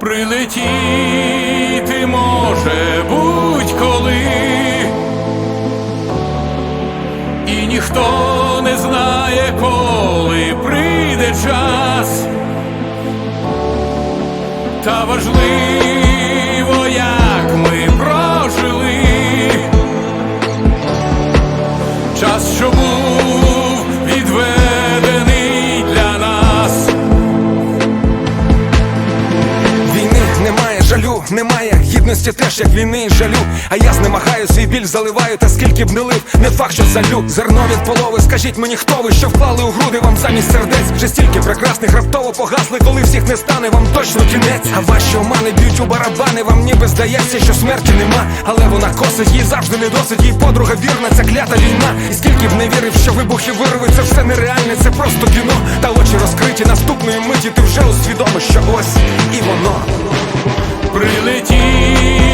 Прилетіти може будь-коли, і ніхто не знає, коли прийде час, та важливо, немає теж як війни і жалю. А я знемагаю свій біль заливаю, та скільки б не лив, не факт, що залю. Зерно від полови, скажіть мені, хто ви, що вклали у груди вам замість сердець. Вже стільки прекрасних раптово погасли, коли всіх не стане, вам точно кінець. А ваші омани б'ють у барабани, вам ніби здається, що смерті нема. Але вона косить, їй завжди не досить, їй подруга вірна, ця клята війна. І скільки б не вірив, що вибухи вирви, це все нереальне, це просто кіно. Та очі розкриті наступної миті, ти вже усвідомиш, що ось і воно. Прилетіти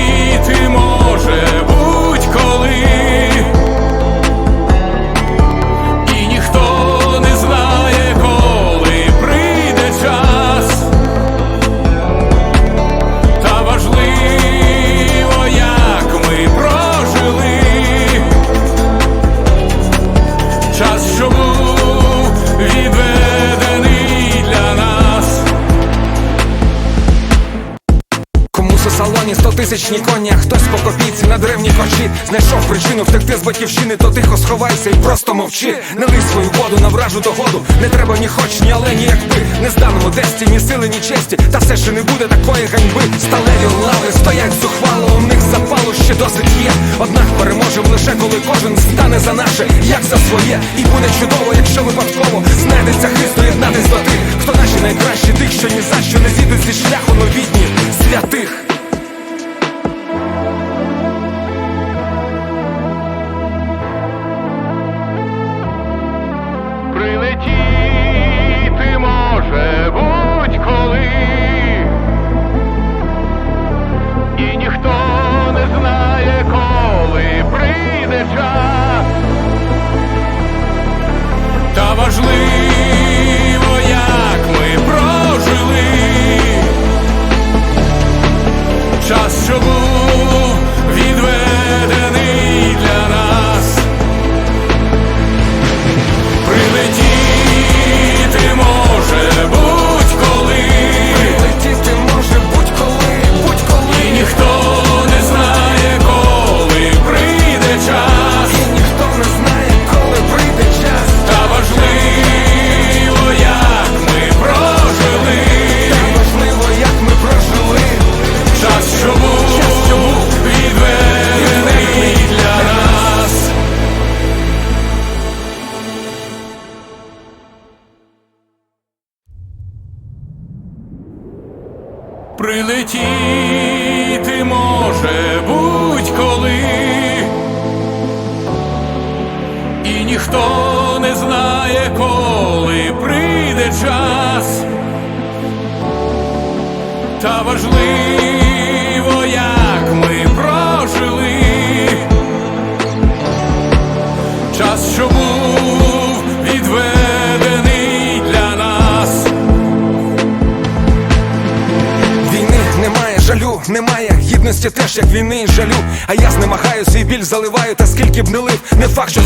тисячні коні, а хтось по копійці на древній корчі Знайшов причину втекти з батьківщини, то тихо сховайся і просто мовчи. Не лий свою воду на вражу догоду. Не треба ні хоч, ні але, ні якби. Не зданому десті, ні сили, ні честі. Та все ще не буде такої ганьби. Сталеві лави стоять зухвало, у них запалу ще досить є. Однак переможем лише коли кожен стане за наше, як за своє. І буде чудово, якщо випадково знайдеться Христо єднатись до тих, хто наші найкращі тих, що ні за що не зійдуть зі шляху новітні святих. Прилетіти може будь-коли, і ніхто не знає, коли прийде час. Прилетіти може будь-коли, і ніхто не знає, коли прийде час, та важливо, як ми прожили. Час, що був немає гідності теж як війни і жалю. А я знемагаю свій біль заливаю, та скільки б не лив, не факт, що